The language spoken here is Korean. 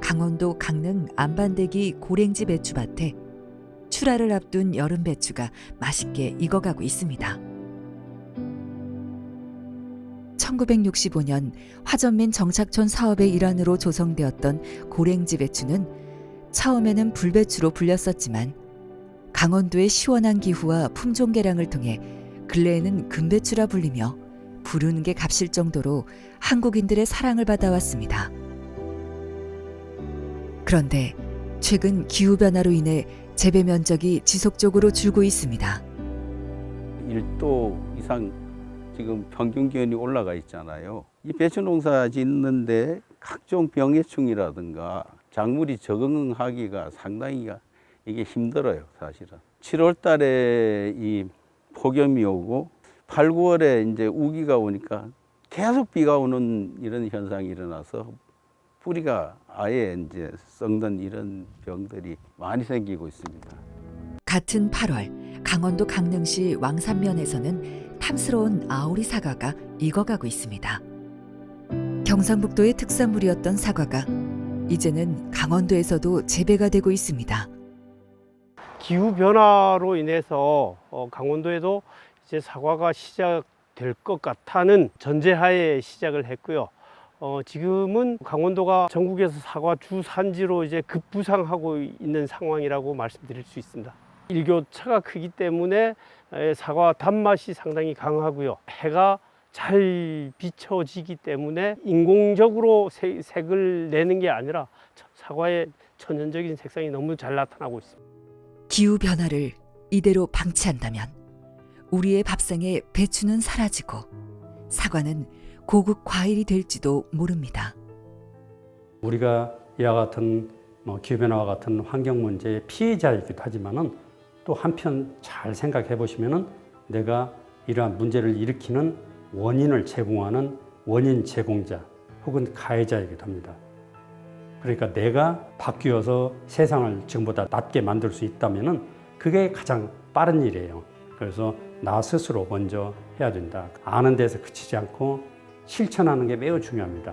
강원도 강릉 안반대기 고랭지 배추밭에 출하를 앞둔 여름 배추가 맛있게 익어가고 있습니다. 1965년 화전민 정착촌 사업의 일환으로 조성되었던 고랭지 배추는 처음에는 불배추로 불렸었지만 강원도의 시원한 기후와 품종 개량을 통해 근래에는 금배추라 불리며 부르는 게 값일 정도로 한국인들의 사랑을 받아왔습니다. 그런데 최근 기후 변화로 인해 재배 면적이 지속적으로 줄고 있습니다. 1도 이상 지금 평균 기온이 올라가 있잖아요. 이 배추 농사 짓는데 각종 병해충이라든가 작물이 적응하기가 상당히 이게 힘들어요, 사실은. 7월 달에 이 폭염이 오고 8, 9월에 이제 우기가 오니까 계속 비가 오는 이런 현상이 일어나서 뿌리가 아예 이제 썩는 이런 병들이 많이 생기고 있습니다. 같은 8월 강원도 강릉시 왕산면에서는 탐스러운 아오리 사과가 익어가고 있습니다. 경상북도의 특산물이었던 사과가 이제는 강원도에서도 재배가 되고 있습니다. 기후 변화로 인해서 어, 강원도에도 이제 사과가 시작될 것 같다는 전제하에 시작을 했고요. 어, 지금은 강원도가 전국에서 사과 주 산지로 이제 급부상하고 있는 상황이라고 말씀드릴 수 있습니다. 일교차가 크기 때문에 에, 사과 단맛이 상당히 강하고요. 해가 잘 비춰지기 때문에 인공적으로 색- 색을 내는 게 아니라 사과의 천연적인 색상이 너무 잘 나타나고 있습니다. 기후 변화를 이대로 방치한다면 우리의 밥상에 배추는 사라지고 사과는 고급 과일이 될지도 모릅니다. 우리가 이와 같은 뭐 기후변화와 같은 환경 문제의 피해자이기도 하지만은 또 한편 잘 생각해 보시면은 내가 이러한 문제를 일으키는 원인을 제공하는 원인 제공자 혹은 가해자이기도 합니다. 그러니까 내가 바뀌어서 세상을 지금보다 낫게 만들 수 있다면은 그게 가장 빠른 일이에요. 그래서 나 스스로 먼저 해야 된다. 아는 데서 그치지 않고 실천하는 게 매우 중요합니다.